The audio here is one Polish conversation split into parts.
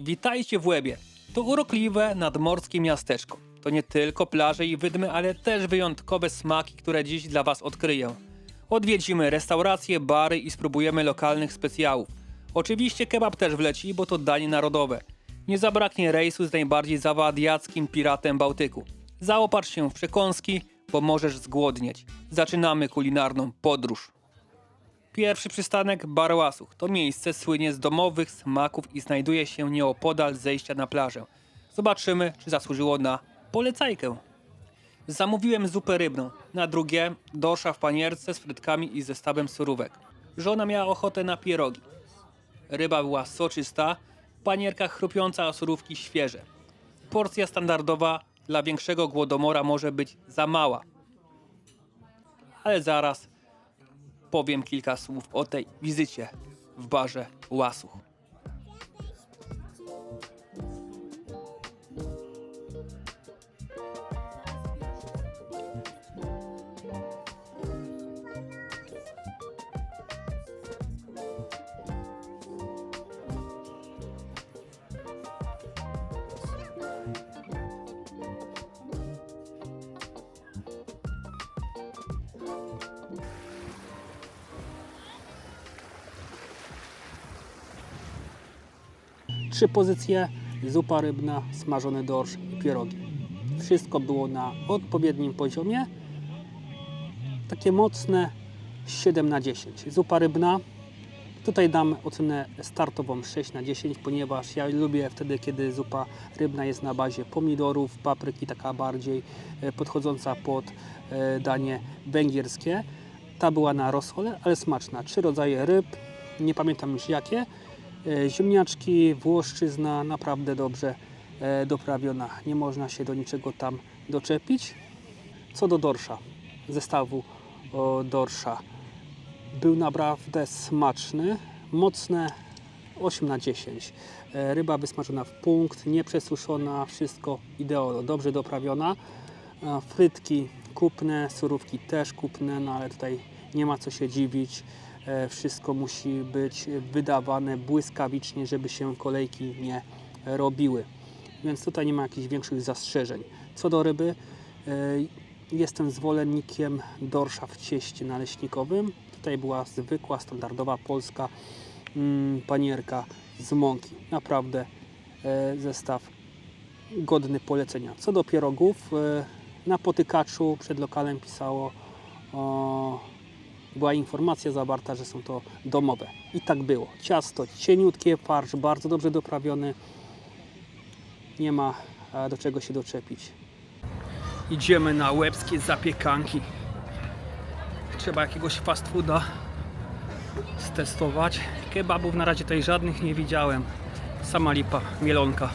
Witajcie w Łebie. To urokliwe nadmorskie miasteczko. To nie tylko plaże i wydmy, ale też wyjątkowe smaki, które dziś dla Was odkryję. Odwiedzimy restauracje, bary i spróbujemy lokalnych specjałów. Oczywiście kebab też wleci, bo to danie narodowe. Nie zabraknie rejsu z najbardziej zawadiackim piratem Bałtyku. Zaopatrz się w przekąski, bo możesz zgłodnieć. Zaczynamy kulinarną podróż. Pierwszy przystanek Bar Łasuch. To miejsce słynie z domowych smaków i znajduje się nieopodal zejścia na plażę. Zobaczymy, czy zasłużyło na polecajkę. Zamówiłem zupę rybną. Na drugie dorsza w panierce z frytkami i zestawem surówek. Żona miała ochotę na pierogi. Ryba była soczysta, w panierkach chrupiąca, a surówki świeże. Porcja standardowa dla większego głodomora może być za mała. Ale zaraz powiem kilka słów o tej wizycie w barze Łasuch. Trzy pozycje, zupa rybna, smażony dorsz i pierogi. Wszystko było na odpowiednim poziomie. Takie mocne 7 na 10. Zupa rybna, tutaj dam ocenę startową 6 na 10, ponieważ ja lubię wtedy, kiedy zupa rybna jest na bazie pomidorów, papryki, taka bardziej e, podchodząca pod e, danie węgierskie. Ta była na rosole, ale smaczna. Trzy rodzaje ryb, nie pamiętam już jakie. E, Ziemniaczki, włoszczyzna, naprawdę dobrze e, doprawiona. Nie można się do niczego tam doczepić. Co do dorsza, zestawu dorsza. Był naprawdę smaczny, mocne 8 na 10. E, Ryba wysmażona w punkt, nieprzesuszona, wszystko ideolo, dobrze doprawiona. Frytki kupne, surówki też kupne, no ale tutaj nie ma co się dziwić. E, Wszystko musi być wydawane błyskawicznie, żeby się kolejki nie robiły. Więc tutaj nie ma jakichś większych zastrzeżeń. Co do ryby, e, jestem zwolennikiem dorsza w cieście naleśnikowym. Tutaj była zwykła, standardowa polska mm, panierka z mąki. Naprawdę e, zestaw godny polecenia. Co do pierogów, na potykaczu przed lokalem pisało, o, była informacja zawarta, że są to domowe. I tak było. Ciasto cieniutkie, farsz bardzo dobrze doprawiony. Nie ma e, do czego się doczepić. Idziemy na łebskie zapiekanki. Trzeba jakiegoś fast fooda stestować. Kebabów na razie tutaj żadnych nie widziałem. Sama lipa, mielonka.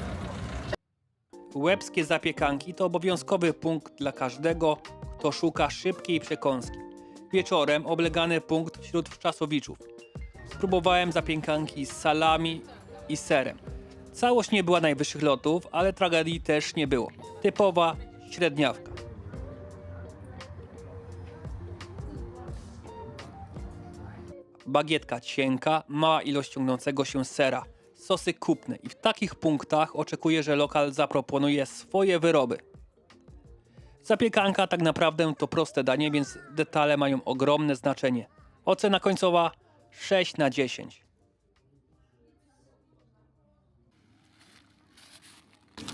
Łebskie zapiekanki to obowiązkowy punkt dla każdego, kto szuka szybkiej przekąski. Wieczorem oblegany punkt wśród wczasowiczów. Spróbowałem zapiekanki z salami i serem. Całość nie była najwyższych lotów, ale tragedii też nie było. Typowa średniawka. Bagietka cienka, mała ilość ciągnącego się sera, sosy kupne i w takich punktach oczekuję, że lokal zaproponuje swoje wyroby. Zapiekanka tak naprawdę to proste danie, więc detale mają ogromne znaczenie. Ocena końcowa 6 na 10.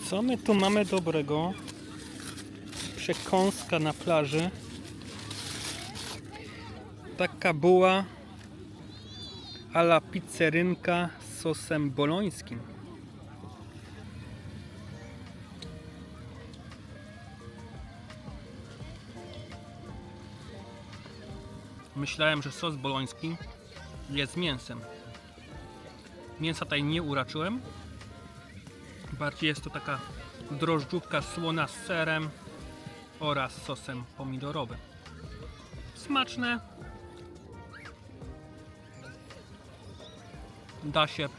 Co my tu mamy dobrego? Przekąska na plaży. Taka była ala pizzerynka z sosem bolońskim. Myślałem, że sos boloński jest mięsem. Mięsa tutaj nie uraczyłem, Bardziej jest to taka drożdżówka słona z serem oraz sosem pomidorowym. Smaczne. Da się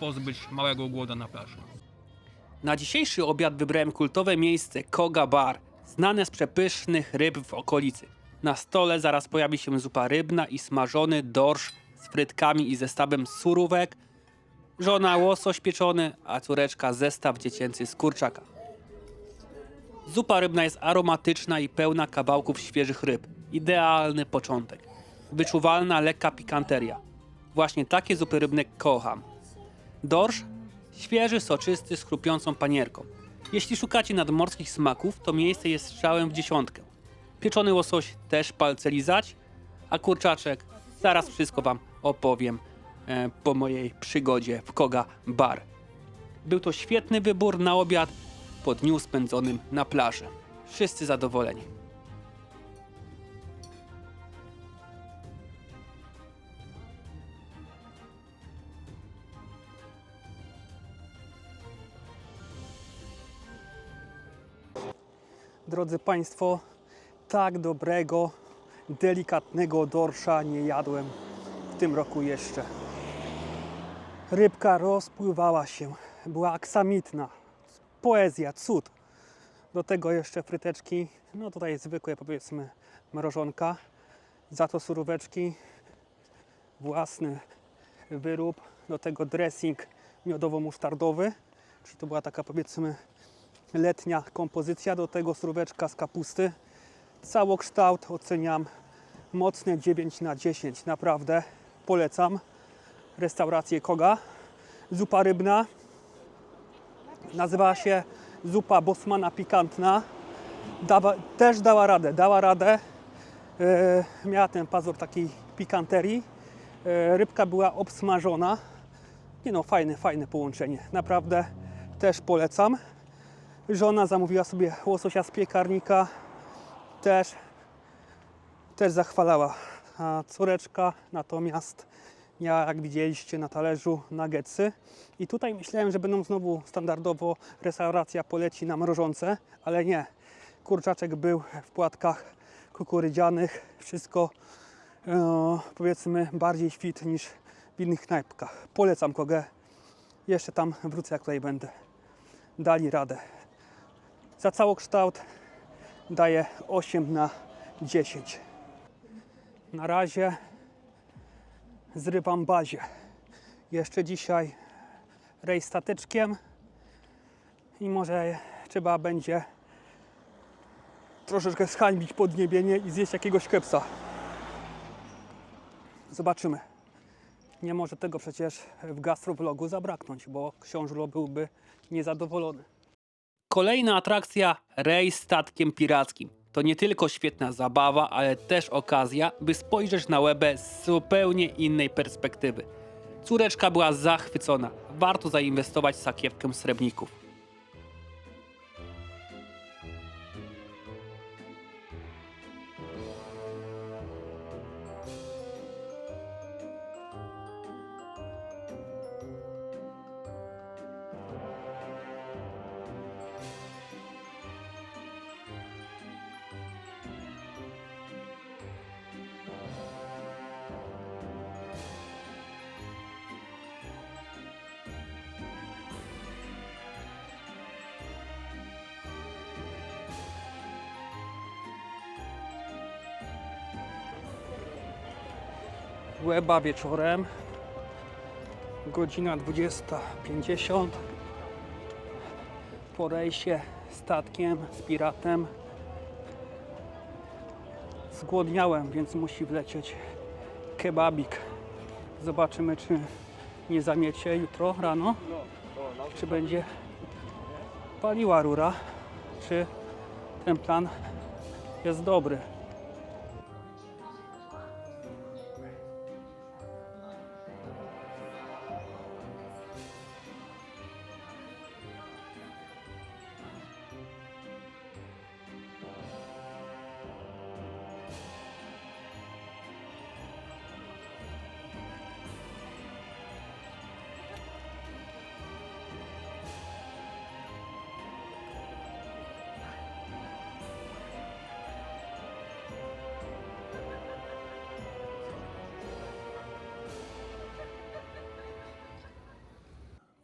pozbyć małego głodu na plaży. Na dzisiejszy obiad wybrałem kultowe miejsce Koga Bar, znane z przepysznych ryb w okolicy. Na stole zaraz pojawi się zupa rybna i smażony dorsz z frytkami i zestawem surówek Żona łosoś pieczony, a córeczka zestaw dziecięcy z kurczaka. Zupa rybna jest aromatyczna i pełna kawałków świeżych ryb. Idealny początek. Wyczuwalna, lekka pikanteria. Właśnie takie zupy rybne kocham. Dorsz? Świeży, soczysty, z chrupiącą panierką. Jeśli szukacie nadmorskich smaków, to miejsce jest strzałem w dziesiątkę. Pieczony łosoś też palce lizać, a kurczaczek zaraz wszystko wam opowiem e, po mojej przygodzie w Koga Bar. Był to świetny wybór na obiad po dniu spędzonym na plaży. Wszyscy zadowoleni. Drodzy Państwo, tak dobrego, delikatnego dorsza nie jadłem w tym roku jeszcze. Rybka rozpływała się, była aksamitna, poezja, cud. Do tego jeszcze fryteczki, no tutaj zwykłe powiedzmy mrożonka, za to suróweczki, własny wyrób, do tego dressing miodowo-musztardowy, czyli to była taka powiedzmy letnia kompozycja, do tego suróweczka z kapusty. Całokształt oceniam mocne 9 na 10, naprawdę polecam. Restaurację Koga. Zupa rybna. Nazywała się zupa Bosmana pikantna. Dawa, też dała radę, dała radę. E, miała ten pazur takiej pikanterii. E, rybka była obsmażona. Nie no, fajne, fajne połączenie. Naprawdę też polecam. Żona zamówiła sobie łososia z piekarnika. Też, też zachwalała. A córeczka natomiast miała, jak widzieliście na talerzu, nuggetsy. I tutaj myślałem, że będą znowu standardowo restauracja poleci na mrożące, ale nie. Kurczaczek był w płatkach kukurydzianych. Wszystko e, powiedzmy bardziej fit niż w innych knajpkach. Polecam kogę. Jeszcze tam wrócę, jak tutaj będę. Dali radę. Za całokształt daję 8 na 10. Na razie zrywam bazie. Jeszcze dzisiaj rejs statyczkiem i może trzeba będzie troszeczkę zhańbić podniebienie i zjeść jakiegoś kepsa. Zobaczymy. Nie może tego przecież w gastrowlogu zabraknąć, bo książulo byłby niezadowolony. Kolejna atrakcja rejs statkiem pirackim. To nie tylko świetna zabawa, ale też okazja, by spojrzeć na łebę z zupełnie innej perspektywy. Córeczka była zachwycona. Warto zainwestować w sakiewkę srebrników. Łeba wieczorem. Godzina 20.50. Po rejsie statkiem z piratem. Zgłodniałem, więc musi wlecieć kebabik. Zobaczymy, czy nie zamiecie jutro rano. Czy będzie paliła rura. Czy ten plan jest dobry.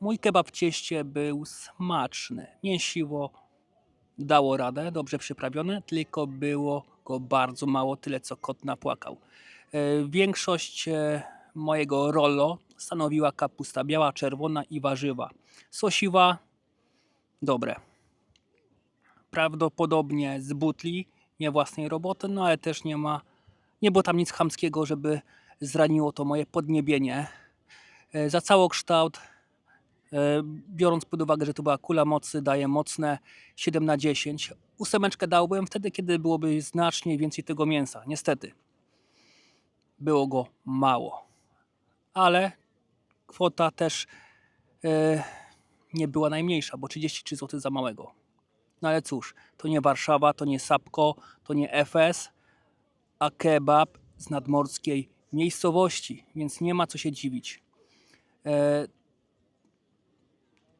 Mój kebab w cieście był smaczny. Mięsiło dało radę, dobrze przyprawione, tylko było go bardzo mało, tyle co kot napłakał. E, Większość e, mojego rollo stanowiła kapusta biała, czerwona i warzywa. Sosiwa dobre. Prawdopodobnie z butli, nie własnej roboty, no ale też nie ma, nie było tam nic chamskiego, żeby zraniło to moje podniebienie. E, Za całokształt, biorąc pod uwagę, że to była kula mocy, daje mocne 7 na 10. Ósemeczkę dałbym wtedy, kiedy byłoby znacznie więcej tego mięsa. Niestety, było go mało. Ale kwota też e, nie była najmniejsza, bo 33 zł za małego. No ale cóż, to nie Warszawa, to nie Sapko, to nie Efes, a kebab z nadmorskiej miejscowości, więc nie ma co się dziwić. E, n-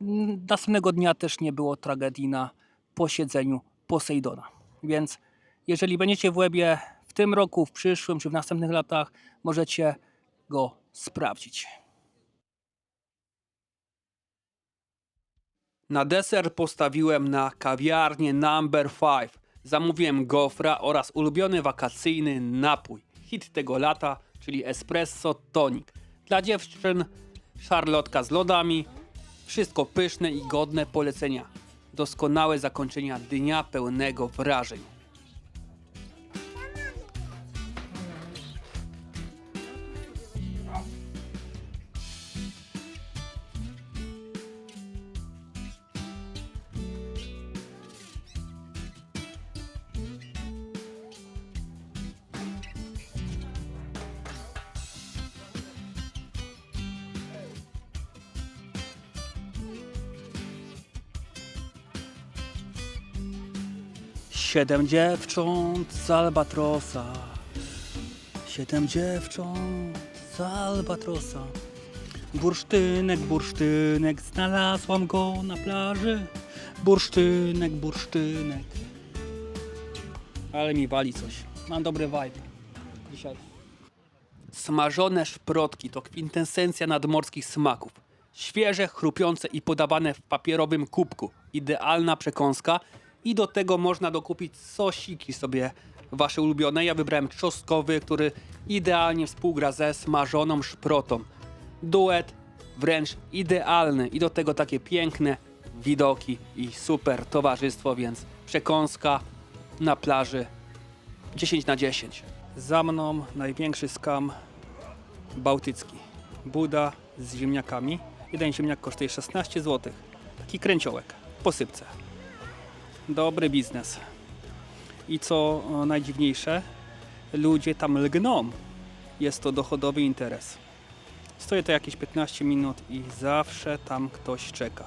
następnego dnia też nie było tragedii na posiedzeniu Posejdona. Więc jeżeli będziecie w Łebie w tym roku, w przyszłym czy w następnych latach, możecie go sprawdzić. Na deser postawiłem na kawiarnię Number 5. Zamówiłem gofra oraz ulubiony wakacyjny napój. Hit tego lata, czyli espresso tonic. Dla dziewczyn szarlotka z lodami. Wszystko pyszne i godne polecenia. Doskonałe zakończenia dnia pełnego wrażeń. Siedem dziewcząt z Albatrosa. Siedem dziewcząt z Albatrosa. Bursztynek, bursztynek, znalazłam go na plaży. Bursztynek, bursztynek. Ale mi wali coś. Mam dobry vibe. Dzisiaj. Smażone szprotki to kwintesencja nadmorskich smaków. Świeże, chrupiące i podawane w papierowym kubku. Idealna przekąska i do tego można dokupić sosiki sobie wasze ulubione. Ja wybrałem czosnkowy, który idealnie współgra ze smażoną szprotą. Duet wręcz idealny i do tego takie piękne widoki i super towarzystwo, więc przekąska na plaży 10 na 10. Za mną największy skam bałtycki. Buda z ziemniakami. Jeden ziemniak kosztuje 16 zł. Taki kręciołek, posypce. Dobry biznes. I co o, najdziwniejsze, ludzie tam lgną. Jest to dochodowy interes. Stoję to jakieś 15 minut i zawsze tam ktoś czeka.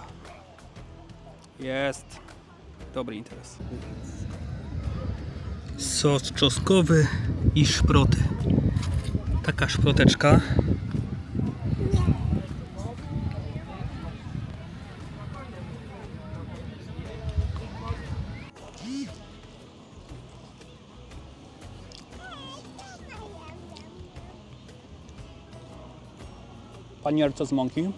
Jest dobry interes. Sos czosnkowy i szproty. Taka szproteczka. Panierce z mąki.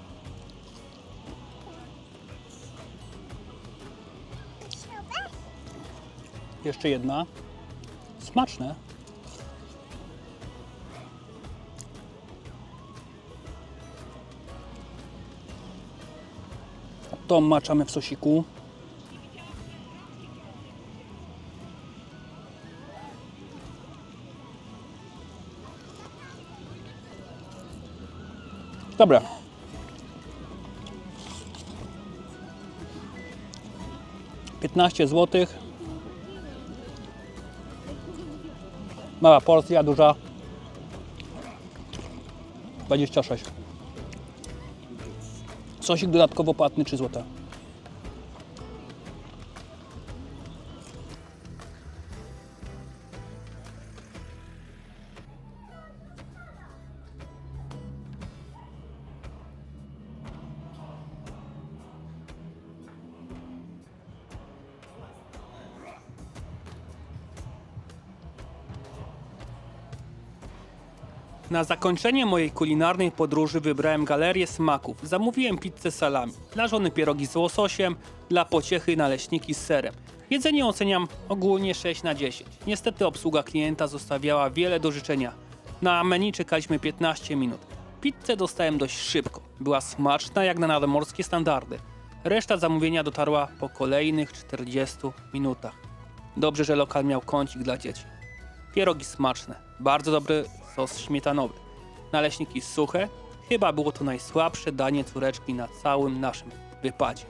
Jeszcze jedna. Smaczne. To maczamy w sosiku. Dobra. Piętnaście złotych. Mała porcja, duża 26. Sosik dodatkowo płatny 3 zł. Na zakończenie mojej kulinarnej podróży wybrałem galerię smaków. Zamówiłem pizzę salami, dla żony pierogi z łososiem, dla pociechy naleśniki z serem. Jedzenie oceniam ogólnie 6 na 10. Niestety obsługa klienta zostawiała wiele do życzenia. Na menu czekaliśmy 15 minut. Pizzę dostałem dość szybko. Była smaczna jak na nadmorskie standardy. Reszta zamówienia dotarła po kolejnych 40 minutach. Dobrze, że lokal miał kącik dla dzieci. Pierogi smaczne, bardzo dobry sos śmietanowy. Naleśniki suche, chyba było to najsłabsze danie córeczki na całym naszym wypadzie.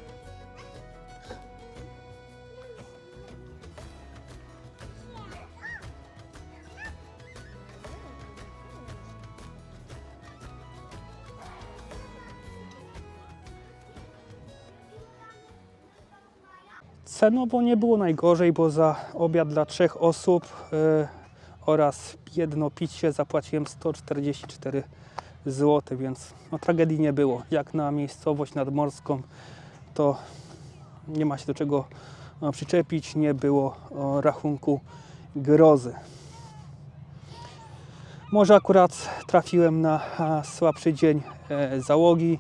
Cenowo nie było najgorzej, bo za obiad dla trzech osób e, oraz jedno picie zapłaciłem 144 zł, więc no, tragedii nie było. Jak na miejscowość nadmorską, to nie ma się do czego e, przyczepić, nie było rachunku grozy. Może akurat trafiłem na słabszy dzień e, załogi,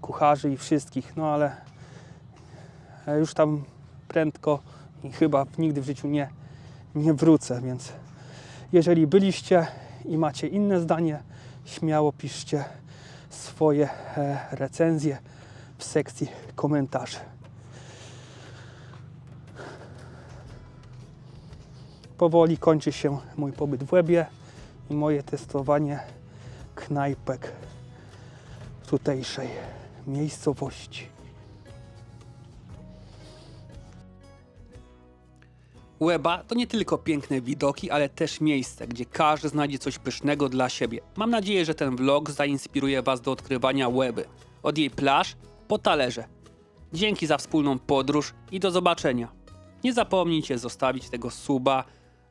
kucharzy i wszystkich, no ale e, już tam prędko i chyba nigdy w życiu nie, nie wrócę, więc jeżeli byliście i macie inne zdanie, śmiało piszcie swoje e, recenzje w sekcji komentarzy. Powoli kończy się mój pobyt w Łebie i moje testowanie knajpek tutejszej miejscowości. Łeba to nie tylko piękne widoki, ale też miejsce, gdzie każdy znajdzie coś pysznego dla siebie. Mam nadzieję, że ten vlog zainspiruje Was do odkrywania Łeby. Od jej plaż po talerze. Dzięki za wspólną podróż i do zobaczenia. Nie zapomnijcie zostawić tego suba,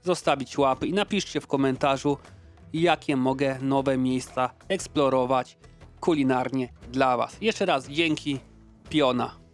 zostawić łapy i napiszcie w komentarzu, jakie mogę nowe miejsca eksplorować kulinarnie dla Was. Jeszcze raz dzięki, Piona.